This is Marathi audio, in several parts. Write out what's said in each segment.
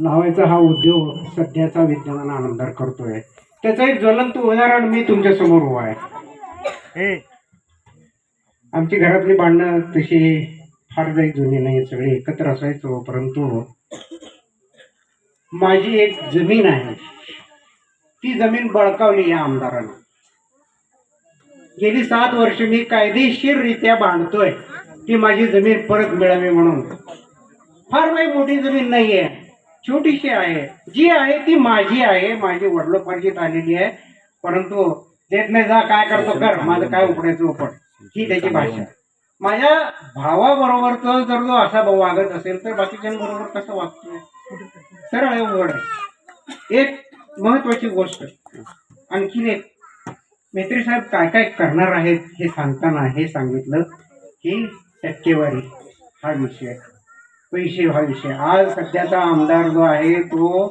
लावायचा हा उद्योग सध्याचा विद्यमान आमदार करतोय. त्याचं एक ज्वलंत उदाहरण मी तुमच्यासमोर उभा आहे. आमची घरातली भांडणं तशी फार काही जुनी नाही सगळे एकत्र असायचो परंतु माझी एक जमीन आहे. ती जमीन बळकावली या आमदारानं. गेली सात वर्ष मी कायदेशीररित्या बांधतोय. ती माझी जमीन परत मिळावी म्हणून. फार काही मोठी जमीन नाहीये. छोटीशी आहे. जी आहे ती माझी आहे. माझी वडिलोपार्जित आलेली आहे. परंतु देत नाही जा काय करतो कर. माझं काय उपडायचं उपड ही त्याची भाषा. माझ्या भावाबरोबरच जर जो असा भाऊ वागत असेल तर बाकीच्यांबरोबर कसं वागतोय? सरळ आहे उघड आहे. एक महत्वाची गोष्ट. आणखीन एक. मेत्री साहेब काय काय करणार आहेत हे सांगताना हे सांगितलं की टक्केवारी हा विषय पैसे हा आज सध्याचा आमदार जो आहे तो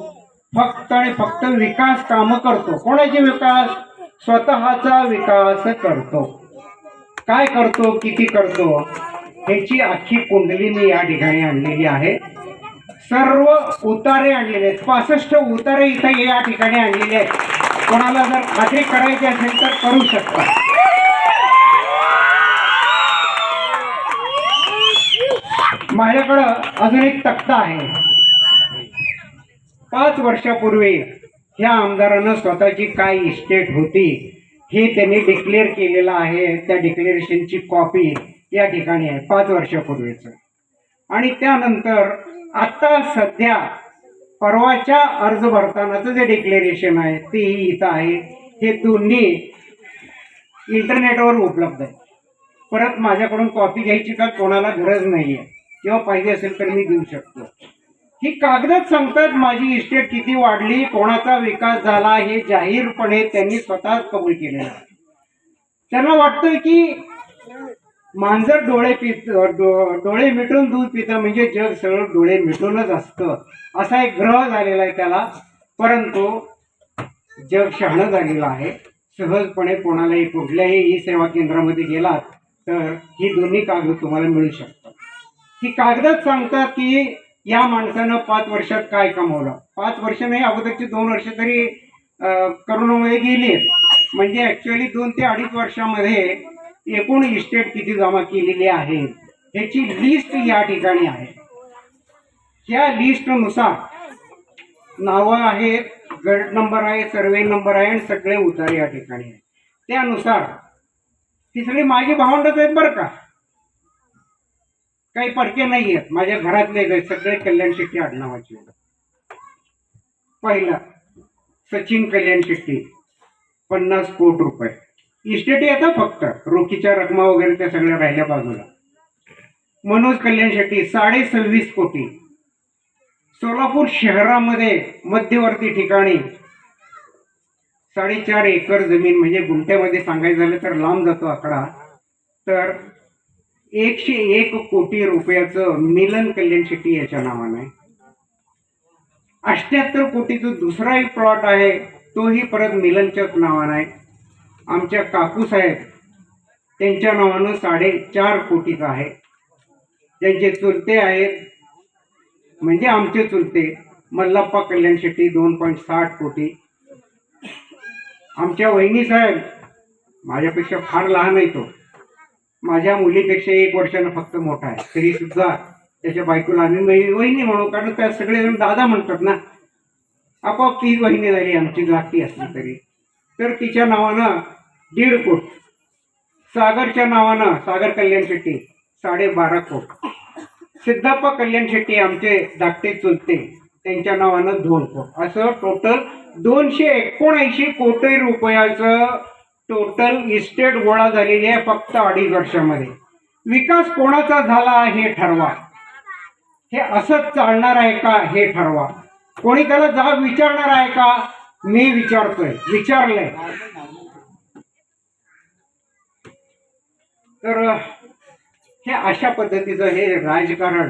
फक्त आणि फक्त विकास कामं करतो. कोणाचे विकास? स्वतःचा विकास करतो. काय करतो? किती करतो? ह्याची अख्खी कुंडली मी या ठिकाणी आणलेली आहे. सर्व उतारे आणलेले आहेत. पासष्ट उतारे इथं या ठिकाणी आणलेले आहेत. कोणाला जर खात्री करायची असेल तर करू शकता. माझ्याकडं अजून एक तक्ता आहे. पाच वर्षापूर्वी ह्या आमदारानं स्वतःची काय इस्टेट होती हे त्यांनी डिक्लेअर केलेलं आहे. त्या डिक्लेरेशनची कॉपी या ठिकाणी आहे पाच वर्षापूर्वीचं. आणि त्यानंतर आत्ता सध्या परवाच्या अर्ज भरतानाचं जे डिक्लेरेशन आहे तेही इथं आहे. हे दोन्ही इंटरनेटवर उपलब्ध आहे परत माझ्याकडून कॉपी घ्यायची का कोणाला गरज नाही आहे किंवा पाहिजे असेल तर मी देऊ शकतो. ही कागदच सांगतात माझी इस्टेट किती वाढली कोणाचा विकास झाला हे जाहीरपणे त्यांनी स्वतःच कबूल केलेलं आहे. त्यांना वाटतंय की मांजर डोळे पित डोळे मिटून दूध पितं म्हणजे जग सगळं डोळे मिटूनच असतं. असा एक ग्रह झालेला आहे त्याला. परंतु जग शहाणं झालेलं आहे. सहजपणे कोणालाही कुठल्याही ई सेवा केंद्रामध्ये गेलात तर ही दोन्ही कागद तुम्हाला मिळू शकतात. ही कागदच सांगतात की या माणसानं पाच वर्षात काय कमवलं. पाच वर्ष नाही अगोदरची दोन वर्ष तरी करोनामुळे गेली म्हणजे ऍक्च्युअली दोन ते अडीच वर्षामध्ये एकूण इस्टेट किती जमा केलेली आहे ह्याची लिस्ट या ठिकाणी आहे. या लिस्टनुसार नावं आहेत गट नंबर आहे सर्वे नंबर आहे आणि सगळे उतारे या ठिकाणी आहे त्यानुसार ती सगळी माझी भावंडच आहेत बरं का. काही परके नाही आहेत माझ्या घरातले सगळे कल्याण शेट्टी आडनावाचे पहिला सचिन कल्याण शेट्टी पन्नास कोटी रुपये. इस्टेट येतं फक्त. रोखीच्या रकमा वगैरे त्या सगळ्या राहिल्या बाजूला. मनोज कल्याण शेट्टी साडे सव्वीस कोटी. सोलापूर शहरामध्ये मध्यवर्ती ठिकाणी साडेचार एकर जमीन म्हणजे गुंठ्यामध्ये सांगायचं झालं तर लांब जातो आकडा. तर एकशे एक कोटी रुपयाचं मिलन कल्याण शेट्टी याच्या नावानं आहे. अष्ट्याहत्तर कोटीचं दुसरा एक प्लॉट आहे तोही परत मिलनच्याच नावानं आहे. आमच्या काकू आहेत त्यांच्या नावानं साडेचार कोटीचा आहे. त्यांचे चुलते आहेत. म्हणजे आमचे चुलते मल्लप्पा कल्याण शेट्टी दोन पॉईंट साठ कोटी. आमच्या वहिनी साहेब माझ्यापेक्षा फार लहान आहे तो. माझ्या मुलीपेक्षा एक वर्षानं फक्त मोठा आहे. तरी सुद्धा त्याच्या बायकोला आम्ही वहि- वहिनी म्हणू कारण त्या सगळेजण दादा म्हणतात ना आपोआप ती वहिनी झाली आमची लागती असली तरी. तर तिच्या नावानं दीड कोट. सागरच्या नावानं सागर कल्याण शेट्टी साडेबारा कोट. सिद्धप्पा कल्याण शेट्टी आमचे धाकटे चुलते त्यांच्या नावानं दोन कोट. असं टोटल दोनशे एकोणऐंशी कोटी रुपयाचं टोटल इस्टेट गोळा झालेली आहे फक्त अडीच वर्षामध्ये. विकास कोणाचा झाला हे ठरवा. हे असंच चालणार आहे का हे ठरवा. कोणी त्याला जाब विचारणार आहे का? मी विचारतोय. विचारलंय. तर हे अशा पद्धतीचं हे राजकारण